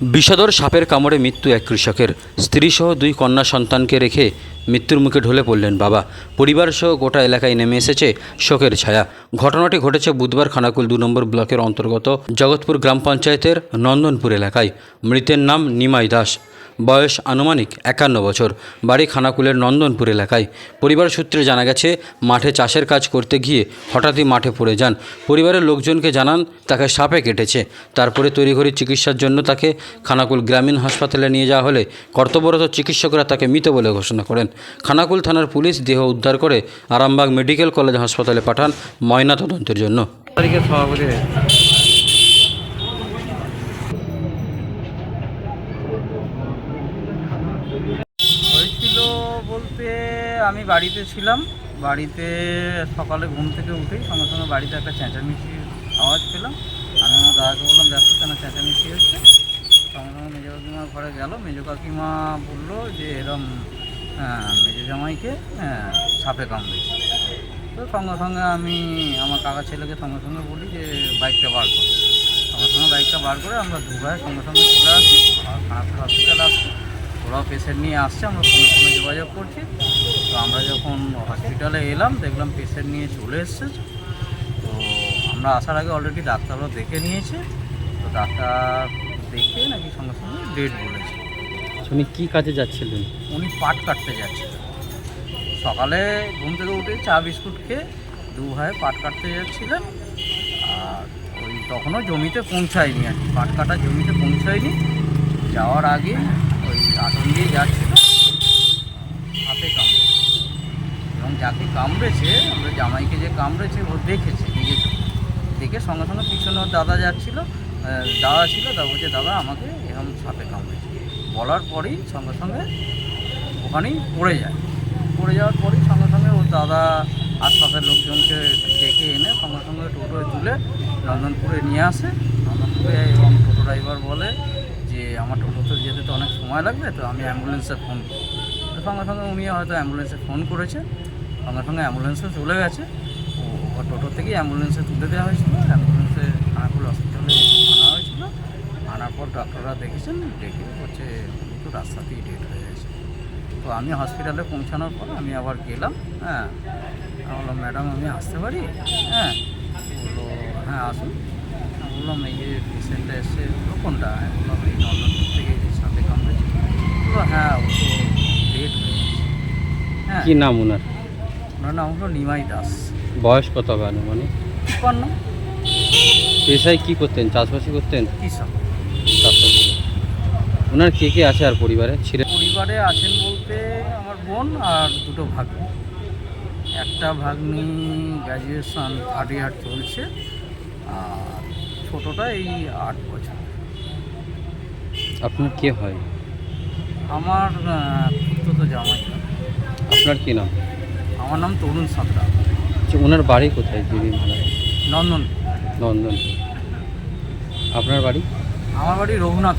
বিষধর সাপের কামড়ে মৃত্যু এক কৃষকের। স্ত্রীসহ দুই কন্যা সন্তানকে রেখে মৃত্যুর মুখে ঢলে পড়লেন বাবা। পরিবারসহ গোটা এলাকায় নেমে এসেছে শোকের ছায়া। ঘটনাটি ঘটেছে বুধবার খানাকুল দু নম্বর ব্লকের অন্তর্গত জগৎপুর গ্রাম পঞ্চায়েতের নন্দনপুর এলাকায়। মৃতের নাম নিমাই দাস। বয়স আনুমানিক একান্ন বছর। বাড়ি খানাকুলের নন্দনপুর এলাকায়। পরিবার সূত্রে জানা গেছে, মাঠে চাষের কাজ করতে গিয়ে হঠাৎই মাঠে পড়ে যান। পরিবারের লোকজনকে জানান, তাকে সাপে কেটেছে। তারপরে তড়িঘড়ি চিকিৎসার জন্য তাকে খানাকুল গ্রামীণ হাসপাতালে নিয়ে যাওয়া হলে কর্তব্যরত চিকিৎসকরা তাকে মৃত বলে ঘোষণা করেন। খানাকুল থানার পুলিশ দেহ উদ্ধার করে আরামবাগ মেডিকেল কলেজ হাসপাতালে পাঠান ময়না তদন্তের জন্য হয়েছিল বলতে আমি বাড়িতে ছিলাম। বাড়িতে সকালে ঘুম থেকে উঠেই সঙ্গে সঙ্গে বাড়িতে একটা চেঁচামেচি আওয়াজ পেলাম। আমি আমার দাদাকে বললাম, দেখো, কেন চেঁচামেচি হচ্ছে? সঙ্গে সঙ্গে মেজো কাকিমার ঘরে গেল। মেজো কাকিমা বলল যে, এরম মেজো জামাইকে সাপে কামড়েছে। তো সঙ্গে সঙ্গে আমি আমার কাকা ছেলেকে সঙ্গে সঙ্গে বলি যে, বাইকটা বার কর। সঙ্গে সঙ্গে বাইকটা বার করে আমরা দু ভাই সঙ্গে সঙ্গে চলে আসি। আর খানাপুর হসপিটালে আসি ওরাও পেশেন্ট নিয়ে আসছে। আমরা ফোনে ফোনে যোগাযোগ করছি। হসপিটালে এলাম দেখলাম পেশেন্ট নিয়ে চলে এসছে। তো আমরা আসার আগে অলরেডি ডাক্তারও দেখে নিয়েছে। তো ডাক্তার দেখে নাকি সঙ্গে সঙ্গে ডেট বলেছে। উনি কী কাজে যাচ্ছিলেন? উনি পাট কাটতে যাচ্ছিলেন। সকালে ঘুম থেকে উঠে চা বিস্কুট খেয়ে দু ভাই পাট কাটতে যাচ্ছিলেন। আর ওই তখনও জমিতে পৌঁছায়নি আর কি। পাট কাটা জমিতে পৌঁছায়নি। যাওয়ার আগে ওই আটন দিয়ে যাচ্ছিল। হাতে কামড়ে। যাকে কামড়েছে, আমরা জামাইকে যে কামড়েছে, ও দেখেছে নিজে দেখে সঙ্গে সঙ্গে পিছনে দাদা যাচ্ছিল দাদা ছিল দাদা বলছে, দাদা, আমাকে এরকম সাপে কামড়েছে। বলার পরেই সঙ্গে সঙ্গে ওখানেই পড়ে যায়। পড়ে যাওয়ার পরেই সঙ্গে সঙ্গে ওর দাদা আশপাশের লোকজনকে ডেকে এনে সঙ্গে সঙ্গে টোটোয় তুলে নন্দনপুরে নিয়ে আসে। নন্দনপুরে এবং টোটো ড্রাইভার বলে যে, আমার টোটোতে যেতে তো অনেক সময় লাগবে, তো আমি অ্যাম্বুলেন্সে ফোন করি তো সঙ্গে সঙ্গে উনি হয়তো অ্যাম্বুলেন্সে ফোন করেছে। সঙ্গে সঙ্গে অ্যাম্বুলেন্সে চলে গেছে। ও টোটো থেকেই অ্যাম্বুলেন্সে তুলে দেওয়া হয়েছিল। অ্যাম্বুলেন্সে খানাকুল হসপিটালে আনা হয়েছিল। আনার পর ডক্টররা দেখেছেন, দেখে হচ্ছে তো রাস্তাতেই ডেট হয়ে গেছে। তো আমি হসপিটালে পৌঁছানোর পর আমি আবার গেলাম হ্যাঁ। বললাম, ম্যাডাম, আমি আসতে পারি? হ্যাঁ। বলল হ্যাঁ আসুন। বললাম, এই যে পেশেন্টটা বলল কোনটা? বললাম, এই নন্দনপুর থেকে যে সাথে কামড়েছে বলল হ্যাঁ ও তো ডেট হয়ে গেছে। হ্যাঁ। কী নাম ওনার? ওনার নাম হলো নিমাই দাস। বয়স কত হবে আনুমানিক? তিপ্পান্ন পেশায় কী করতেন? চাষবাসই করতেন? কৃষক চাষবাস ওনার কে কে আছে আর পরিবারে? ছিলেন পরিবারে আছেন বলতে আমার বোন আর দুটো ভাগ্নি। একটা ভাগ্নি গ্র্যাজুয়েশন থার্ড ইয়ার চলছে আর ছোটোটা এই আট বছর। আপনার কে হয়? আমার তো জামাই। আপনার কি নাম? আমার নাম তরুণ সাঁতরা। আচ্ছা ওনার বাড়ি কোথায় দিদি নন্দন। নন্দন। আপনার বাড়ি? আমার বাড়ি রঘুনাথ